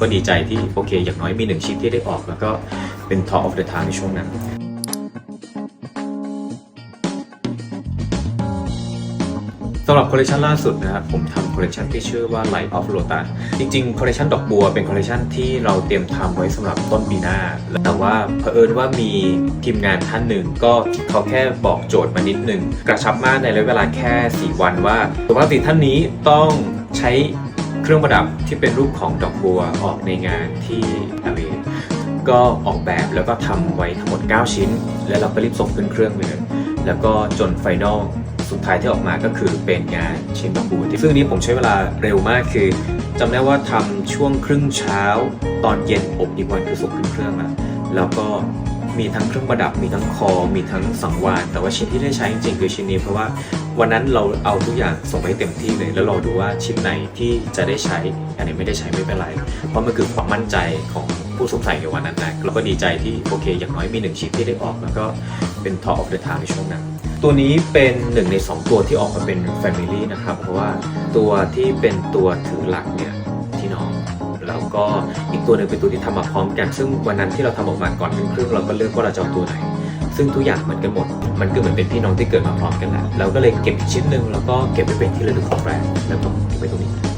ก็ดีใจที่โอเค อย่างน้อยมีหนึ่งชิ้นที่ได้ออก แล้วก็เป็น Talk of the Town ในช่วงนั้นสำหรับคอลเลคชันล่าสุดนะครับผมทำคอลเลคชันที่ชื่อว่า Light of Lotus จริงๆคอลเลคชันดอกบัวเป็นคอลเลคชันที่เราเตรียมทำไว้สำหรับต้นปีหน้า แต่ว่าเผอิญว่ามีทีมงานท่านหนึ่งก็เขาแค่บอกโจทย์มานิดนึง กระชับมากในระยะเวลาแค่ 4 วันว่าสุภาพสตรีท่านนี้ต้องใช้ เครื่องประดับที่เป็นรูปของดอกบัวออกในงานที่ LA ก็ออกแบบแล้วก็ทำไว้ทั้งหมด 9 ชิ้น แล้วเราก็รีบส่งขึ้นเครื่องเลยแล้วก็จนไฟนอลสุดท้ายที่ออกมาก็คือเป็นงานชิ้นดอกบัวซึ่งนนี้ผมใช้เวลาเร็วมากคือจำได้ว่าทำช่วงครึ่งเช้า ตอนเย็นอบอีกวันคือส่งขึ้นเครื่องแล้วแล้วก็ มีทั้งเครื่องประดับมีทั้งคอ มีทั้งสังวาน แต่ว่าชิ้นที่ได้ใช้จริงๆคือชิ้นนี้เพราะว่าวันนั้นเราเอาทุกอย่างส่งไปเต็มที่เลย แล้วรอดูว่าชิ้นไหนที่จะได้ใช้อันไหนี้ไม่ได้ใช้ไม่เป็นไร เพราะมันคือความมั่นใจของผู้สวมใส่ในวันนั้นนะเราก็ดีใจที่โอเค อย่างน้อยมีหนึ่งชิ้นที่ได้ออก แล้วก็เป็น Talk of the Town ในช่วงนั้นตัวนี้เป็นหนึ่งใน 2 ตัวที่ออกมาเป็น Family นะครับ เพราะว่าตัวที่เป็นตัวถือหลักเนี่ย แล้วก็อีกตัวหนึ่งเป็นตัวที่ทำมาพร้อมกัน ซึ่งวันนั้นที่เราทำออกมาก่อนเป็นเครื่องเราก็เลือกว่าเราจะเอาตัวไหน ซึ่งทุกอย่างเหมือนกันหมด มันก็เหมือนเป็นพี่น้องที่เกิดมาพร้อมกันแหละเราก็เลยเก็บชิ้นหนึ่งแล้วก็เก็บไปเป็นที่ระลึกของแบรนด์แล้วก็เก็บไว้ตรงนี้